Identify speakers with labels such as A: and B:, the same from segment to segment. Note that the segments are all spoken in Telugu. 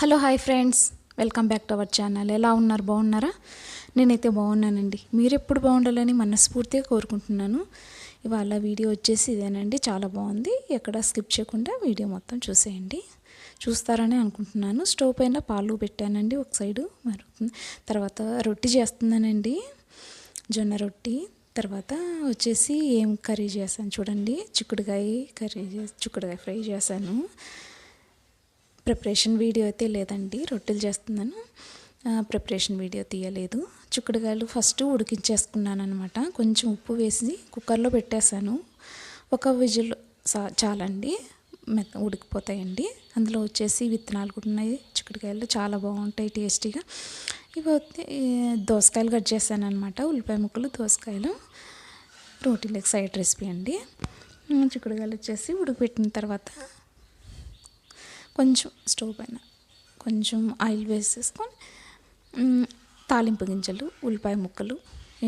A: Hello hi friends. Welcome back to our channel. ఎలా ఉన్నారు? బాగున్నారా? నేనైతే బాగున్నానండి. మీరు ఎప్పుడు బాగుండాలని మనస్ఫూర్తిగా కోరుకుంటున్నాను. ఇవాళ వీడియో వచ్చేసి ఇదేనండి. చాలా బాగుంది. ఎక్కడ స్కిప్ చేయకుండా వీడియో మొత్తం చూసేయండి. చూస్తారని అనుకుంటున్నాను. స్టవ్ పైన పాలు పెట్టానండి ఒక సైడు. మరుగుతుంది తర్వాత రొట్టి చేస్తున్నానండి. జొన్న రొట్టి. తర్వాత వచ్చేసి ఏం కర్రీ చేశాను చూడండి. చిక్కుడుకాయ కర్రీ చే చిక్కుడుకాయ ఫ్రై చేశాను. ప్రిపరేషన్ వీడియో అయితే లేదండి రొట్టెలు చేస్తున్నాను. ప్రిపరేషన్ వీడియో తీయలేదు. చిక్కుడుకాయలు ఫస్ట్ ఉడికించేసుకున్నాను అనమాట కొంచెం ఉప్పు వేసి కుక్కర్లో పెట్టేశాను. ఒక విజిల్ సా- చాలండి మెత్త ఉడికిపోతాయండి. అందులో వచ్చేసి విత్తనాలు కూడా ఉన్నాయి. చిక్కుడుకాయలు చాలా బాగుంటాయి టేస్టీగా. ఇవి దోసకాయలు కట్ చేశాను అనమాట ఉల్లిపాయ ముక్కలు దోసకాయలు రోటీలకు సైడ్ రెసిపీ అండి. చిక్కుడుకాయలు వచ్చేసి ఉడికిపెట్టిన తర్వాత కొంచెం స్టవ్ పైన కొంచెం ఆయిల్ వేసేసుకొని తాలింపు గింజలు ఉల్లిపాయ ముక్కలు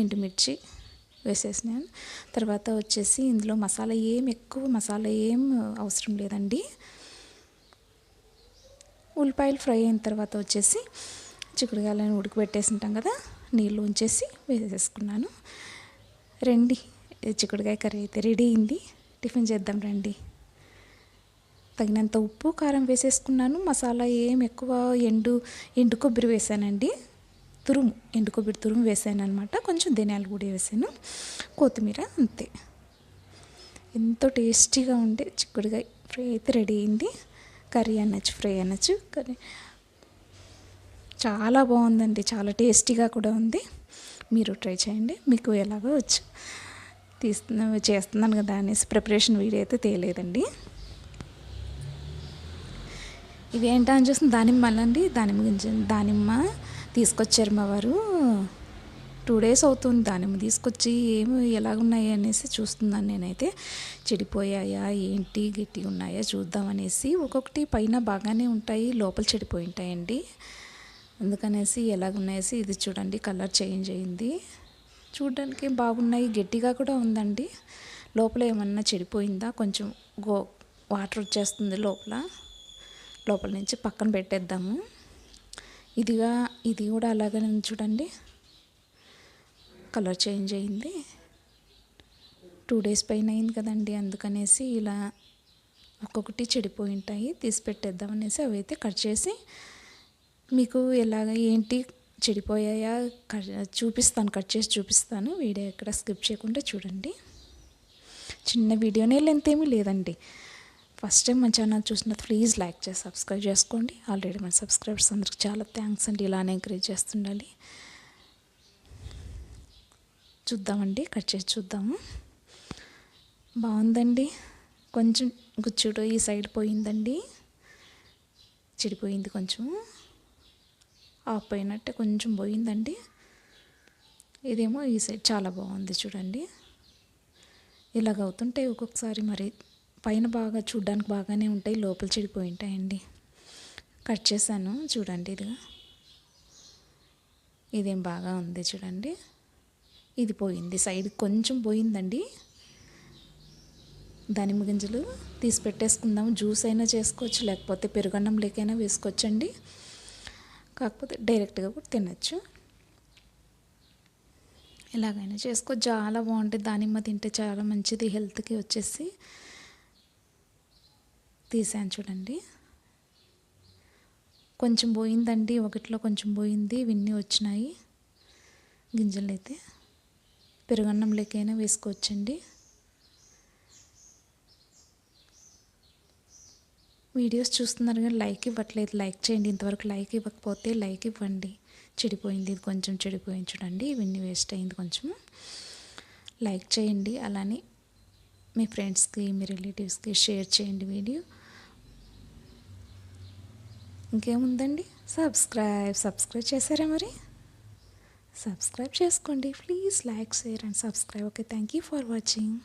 A: ఎండుమిర్చి వేసేసినాను. తర్వాత వచ్చేసి ఇందులో మసాలా ఏం ఎక్కువ మసాలా ఏం అవసరం లేదండి. ఉల్లిపాయలు ఫ్రై అయిన తర్వాత వచ్చేసి చిక్కుడుకాయలను ఉడకబెట్టేసింటాం కదా నీళ్ళు ఉంచేసి వేసేసుకున్నాను. రండి చిక్కుడుగాయ చిక్కుడుకాయ కర్రీ అయితే రెడీ అయింది. టిఫిన్ చేద్దాం రండి. తగినంత ఉప్పు కారం వేసేసుకున్నాను. మసాలా ఏం ఎక్కువ ఎండు ఎండు కొబ్బరి వేసానండి. తురుము ఎండు కొబ్బరి తురుము వేసాను అనమాట కొంచెం ధనియాలు కూడా వేసాను. కొత్తిమీర అంతే. ఎంతో టేస్టీగా ఉండే చిక్కుడుకాయ ఫ్రై అయితే రెడీ అయింది. కర్రీ అనొచ్చు ఫ్రై అనొచ్చు కర్రీ చాలా బాగుందండి. చాలా టేస్టీగా కూడా ఉంది. మీరు ట్రై చేయండి. మీకు ఎలాగో వచ్చు. తీస్తున్నా చేస్తున్నాను కదా అనేసి ప్రిపరేషన్ వీడియో అయితే తేలేదండి. ఇవి ఏంటా అని చూసిన దానిమ్మ అండి దానిమ్మ గింజ దానిమ్మ తీసుకొచ్చారు మా వారు. టూ డేస్ అవుతుంది దానిమ్మ తీసుకొచ్చి ఏమి ఎలాగున్నాయి అనేసి చూస్తున్నాను నేనైతే. చెడిపోయాయా ఏంటి గట్టి ఉన్నాయా చూద్దామనేసి ఒక్కొక్కటి పైన బాగానే ఉంటాయి లోపల చెడిపోయి ఉంటాయండి. అందుకనేసి ఎలాగున్నాయేసి ఇది చూడండి కలర్ చేంజ్ అయింది. చూడడానికి బాగున్నాయి గట్టిగా కూడా ఉందండి. లోపల ఏమన్నా చెడిపోయిందా? కొంచెం గో వాటర్ వచ్చేస్తుంది లోపల. లోపల నుంచి పక్కన పెట్టేద్దాము. ఇదిగా ఇది కూడా అలాగే ఉంది చూడండి. కలర్ చేంజ్ అయింది. టూ డేస్ పైన అయింది కదండి అందుకనేసి ఇలా ఒక్కొక్కటి చెడిపోయి ఉంటాయి తీసి పెట్టేద్దాం అనేసి అవి అయితే కట్ చేసి మీకు ఎలాగ ఏంటి చెడిపోయాయా చూపిస్తాను కట్ చేసి చూపిస్తాను. వీడియో ఎక్కడ స్కిప్ చేయకుండా చూడండి. చిన్న వీడియోనే లెంత్ ఏమీ లేదండి. ఫస్ట్ టైం మన ఛానల్ చూసిన ప్లీజ్ లైక్ చేసి సబ్స్క్రైబ్ చేసుకోండి. ఆల్రెడీ మన సబ్స్క్రైబర్స్ అందరికి చాలా థ్యాంక్స్ అండి. ఇలానే ఎంకరేజ్ చేస్తుండాలి. చూద్దామండి కట్ చేసి చూద్దాము. బాగుందండి. కొంచెం గుచ్చుడు ఈ సైడ్ పోయిందండి. చెడిపోయింది కొంచెం. ఆఫ్ పోయినట్టే కొంచెం పోయిందండి. ఇదేమో ఈ సైడ్ చాలా బాగుంది చూడండి. ఇలాగ అవుతుంటాయి ఒక్కొక్కసారి మరి పైన బాగా చూడ్డానికి బాగానే ఉంటాయి లోపల చెడిపోయి ఉంటాయండి. కట్ చేశాను చూడండి ఇదిగా ఇదేం బాగా ఉంది చూడండి. ఇది పోయింది సైడ్ కొంచెం పోయిందండి. దానిమ్మ గింజలు తీసి పెట్టేసుకుందాం. జ్యూస్ అయినా చేసుకోవచ్చు లేకపోతే పెరుగన్నం లేకైనా వేసుకోవచ్చండి. కాకపోతే డైరెక్ట్గా కూడా తినచ్చు. ఎలాగైనా చేసుకో చాలా బాగుంటుంది దానిమ్మ తింటే చాలా మంచిది హెల్త్కి వచ్చేసి. తీసాను చూడండి. కొంచెం పోయిందండి ఒకటిలో కొంచెం పోయింది ఇవన్నీ వచ్చినాయి. గింజలు అయితే పెరుగన్నం లేకైనా వేసుకోవచ్చండి. వీడియోస్ చూస్తున్నారు కానీ లైక్ ఇవ్వట్లేదు. లైక్ చేయండి. ఇంతవరకు లైక్ ఇవ్వకపోతే లైక్ ఇవ్వండి. చెడిపోయింది ఇది కొంచెం చెడిపోయింది చూడండి. ఇవన్నీ వేస్ట్ అయింది కొంచెం. లైక్ చేయండి. అలానే మీ ఫ్రెండ్స్కి మీ రిలేటివ్స్కి షేర్ చేయండి వీడియో. ఇంకేముందండి? సబ్స్క్రైబ్ సబ్స్క్రైబ్ చేశారా మరి? సబ్స్క్రైబ్ చేసుకోండి. Please like share and subscribe okay thank you for watching